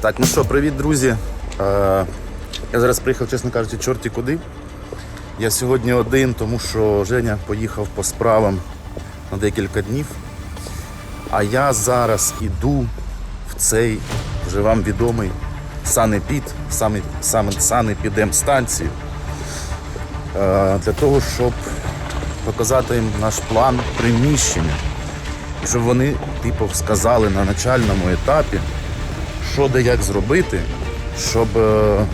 Так, ну що, привіт, друзі. Е, я зараз приїхав, чесно кажучи, чорті куди. Я сьогодні один, тому що Женя поїхав по справам на декілька днів. А я зараз іду в цей вже вам відомий санепід, саме, саме санепідемстанцію. Е, для того, щоб показати їм наш план приміщення. І щоб вони, типу, сказали на начальному етапі, що де як зробити, щоб, е,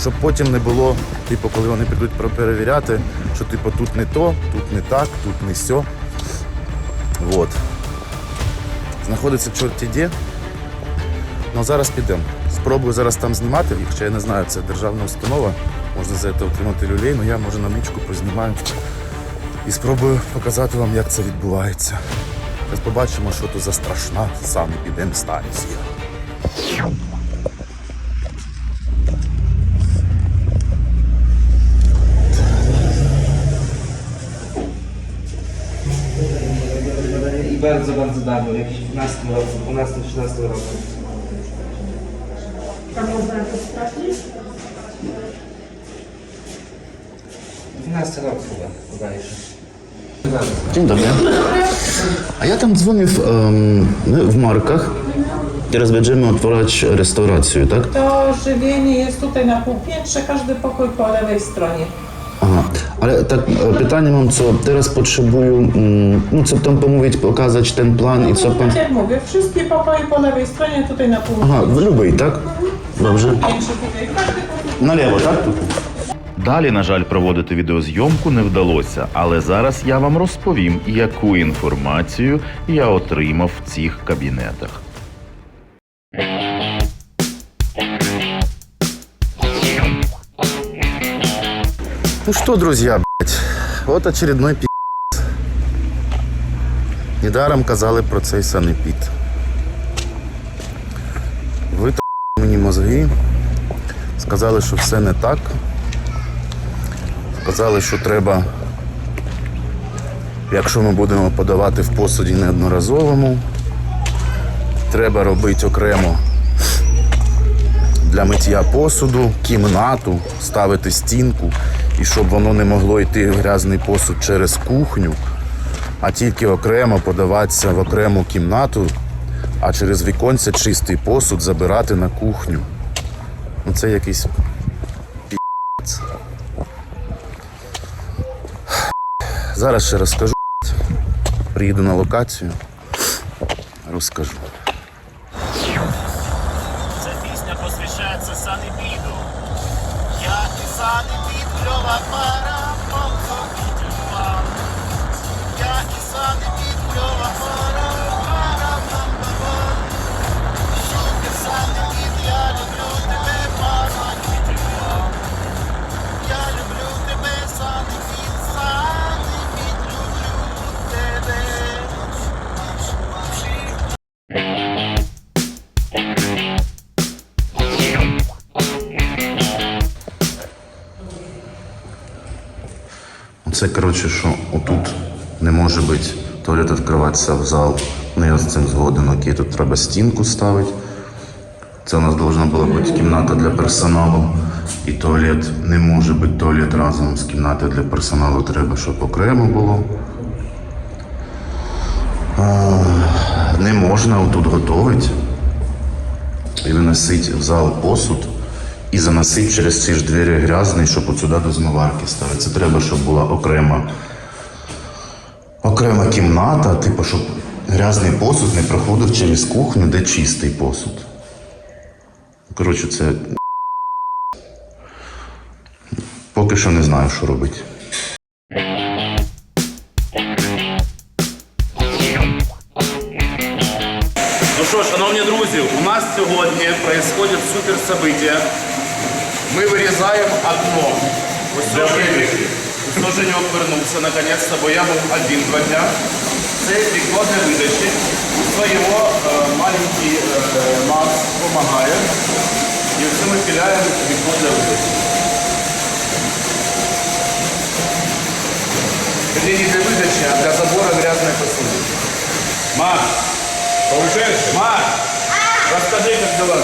щоб потім не було, типу, коли вони про- перевіряти, що типу тут не то, тут не так, тут не сьо. Вот. Знаходиться чорті де. Ну зараз підемо. Спробую зараз там знімати, хоча я не знаю, це державна установа, можна за це отримати люлей, але я може на ничку познімаю і спробую показати вам, як це відбувається. Зараз побачимо, що тут за страшна санепідемстанція. I bardzo, bardzo dawno, jakieś 12 roku, 12-13 roku. A można to sprawdzić? 12 rok chyba, bodajże. Dzień dobry. A ja tam dzwonię w, no, w Markach. Teraz będziemy otwierać restaurację, tak? To żywienie jest tutaj na półpiętrze, każdy pokój po lewej stronie. Aha, ale tak e, pytanie mam, co teraz potrzebuję, mm, no co tam pomówić, pokazać ten plan i no, co tak pan... Tak jak mówię, wszystkie pokoje po lewej stronie, tutaj na półpiętrze. Aha, w Lubej, tak? Dobrze. Na lewo, tak? Далі, на жаль, проводити відеозйомку не вдалося, але зараз я вам розповім, яку інформацію я отримав в цих кабінетах. Ну что, друзья, блядь, вот очередной пи***. Недаром казали про цей санепід. Ви мені мозги, сказали, що все не так. Сказали, що треба, якщо ми будемо подавати в посуді неодноразовому, треба робити окремо для миття посуду, кімнату, ставити стінку, і щоб воно не могло йти в грязний посуд через кухню, а тільки окремо подаватися в окрему кімнату, а через віконце чистий посуд забирати на кухню. Ну це якийсь Зараз ще розкажу. Приїду на локацію, розкажу. Ця пісня посвящається санепіду. Я і санепід, Льова пара, Це коротше, що отут не може бути туалет відкриватися в зал. Ну я з цим згоден. Окей, тут треба стінку ставити. Це у нас повинна була бути кімната для персоналу. І туалет не може бути туалет разом з кімнатою для персоналу. Треба, щоб окремо було. А, не можна отут готувати і виносити в зал посуд і заносити через ці ж двері грязний, щоб от сюди до змиварки ставити. Це треба, щоб була окрема, окрема кімната, типу, щоб грязний посуд не проходив через кухню, де чистий посуд. Коротше, це. Поки що не знаю, що робити. Ну що, шановні друзі, у нас сьогодні відбувається супер мы вырезаем окно. Устоженюк, Устоженюк вернулся наконец-то, бо я был один два дня. Це вікно для видачі. Хто його е, маленький е, Макс допомагає. І оце ми піляємо вікно для видачі. Не для выдачи, а для забора грязной посуды. Макс! Получаєш? Макс! Расскажи, как дела.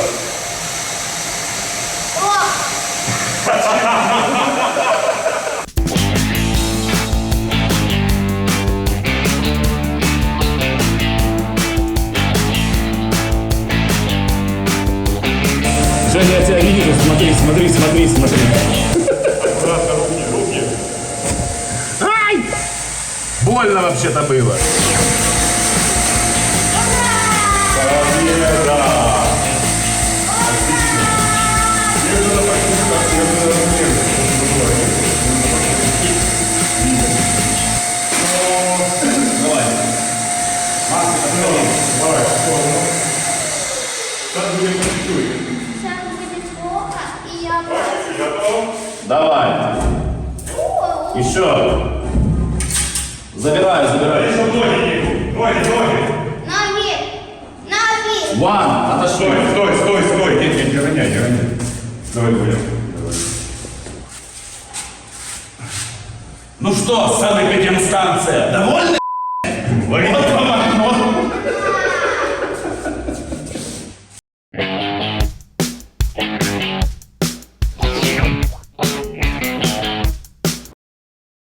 Плохо. Женя, я тебя вижу, смотри, смотри, смотри, смотри. Больно вообще-то было. Сейчас Давай. Еще. Забирай, забирай. Ноги! Ноги! Ван, отошли. Стой, стой, стой. Нет, нет, не роняй, не роняй. Давай, Коля. Ну что, санэпидемстанция, довольны?